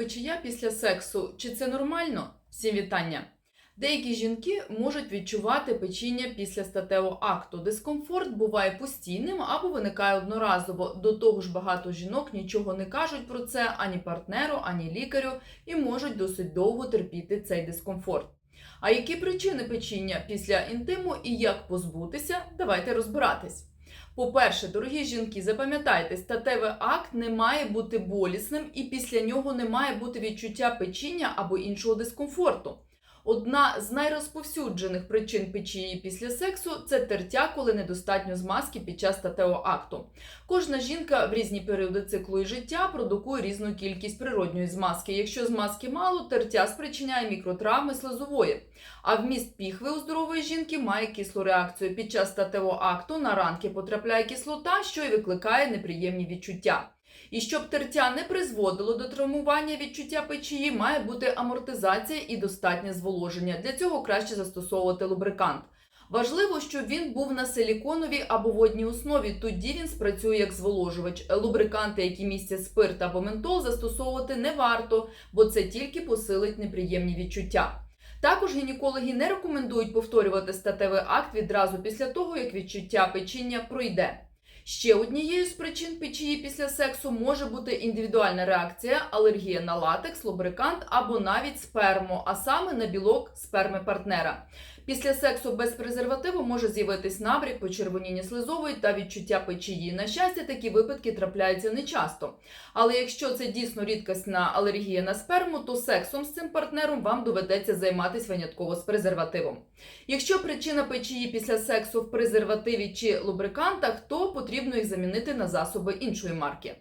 Печія після сексу чи це нормально? Всім вітання. Деякі жінки можуть відчувати печіння після статевого акту. Дискомфорт буває постійним або виникає одноразово. До того ж, багато жінок нічого не кажуть про це ані партнеру, ані лікарю і можуть досить довго терпіти цей дискомфорт. А які причини печіння після інтиму і як позбутися? Давайте розбиратись. По-перше, дорогі жінки, запам'ятайте, статевий акт не має бути болісним і після нього не має бути відчуття печіння або іншого дискомфорту. Одна з найрозповсюджених причин печії після сексу це тертя, коли недостатньо змазки під час статевого акту. Кожна жінка в різні періоди циклу і життя продукує різну кількість природньої змазки. Якщо змазки мало, тертя спричиняє мікротравми слизової. А вміст піхви у здорової жінки має кислу реакцію. Під час статевого акту на ранки потрапляє кислота, що й викликає неприємні відчуття. І щоб тертя не призводило до травмування відчуття печії, має бути амортизація і достатнє зволоження. Для цього краще застосовувати лубрикант. Важливо, щоб він був на силіконовій або водній основі, тоді він спрацює як зволожувач. Лубриканти, які містять спирт або ментол, застосовувати не варто, бо це тільки посилить неприємні відчуття. Також гінекологи не рекомендують повторювати статевий акт відразу після того, як відчуття печіння пройде. Ще однією з причин печії після сексу може бути індивідуальна реакція, алергія на латекс, лубрикант або навіть сперму, а саме на білок сперми партнера. Після сексу без презервативу може з'явитись набряк, почервоніння слизової та відчуття печії. На щастя, такі випадки трапляються нечасто. Але якщо це дійсно рідкісна алергія на сперму, то сексом з цим партнером вам доведеться займатися винятково з презервативом. Якщо причина печії після сексу в презервативі чи лубрикантах, то потрібно їх замінити на засоби іншої марки.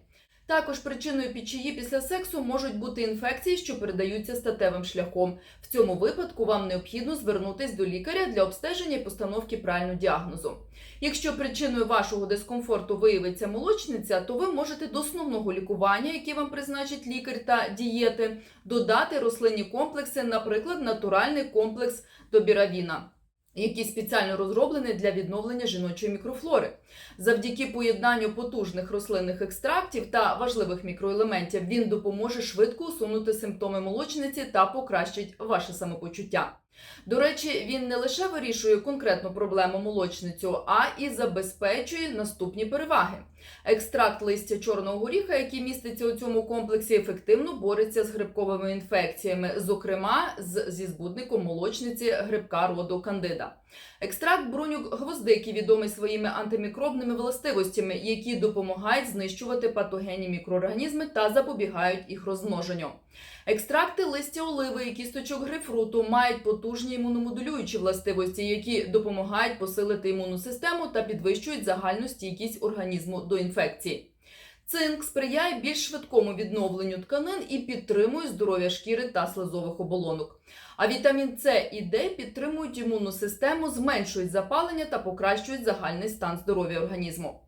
Також причиною печії після сексу можуть бути інфекції, що передаються статевим шляхом. В цьому випадку вам необхідно звернутись до лікаря для обстеження і постановки правильного діагнозу. Якщо причиною вашого дискомфорту виявиться молочниця, то ви можете до основного лікування, яке вам призначить лікар та дієти, додати рослинні комплекси, наприклад, натуральний комплекс добіравіна. Який спеціально розроблений для відновлення жіночої мікрофлори. Завдяки поєднанню потужних рослинних екстрактів та важливих мікроелементів він допоможе швидко усунути симптоми молочниці та покращить ваше самопочуття. До речі, він не лише вирішує конкретну проблему молочницю, а і забезпечує наступні переваги. Екстракт листя чорного горіха, який міститься у цьому комплексі, ефективно бореться з грибковими інфекціями, зокрема з, зі збудником молочниці грибка роду кандида. Екстракт бруньок гвоздики відомий своїми антимікробними властивостями, які допомагають знищувати патогенні мікроорганізми та запобігають їх розмноженню. Екстракти листя оливи і кісточок грейпфруту мають потужні імуномодулюючі властивості, які допомагають посилити імунну систему та підвищують загальну стійкість організму до інфекцій. Цинк сприяє більш швидкому відновленню тканин і підтримує здоров'я шкіри та слизових оболонок. А вітамін С і Д підтримують імунну систему, зменшують запалення та покращують загальний стан здоров'я організму.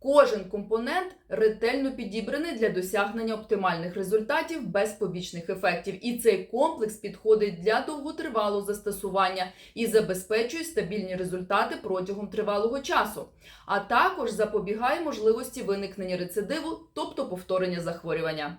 Кожен компонент ретельно підібраний для досягнення оптимальних результатів без побічних ефектів. І цей комплекс підходить для довготривалого застосування і забезпечує стабільні результати протягом тривалого часу, а також запобігає можливості виникнення рецидиву, тобто повторення захворювання.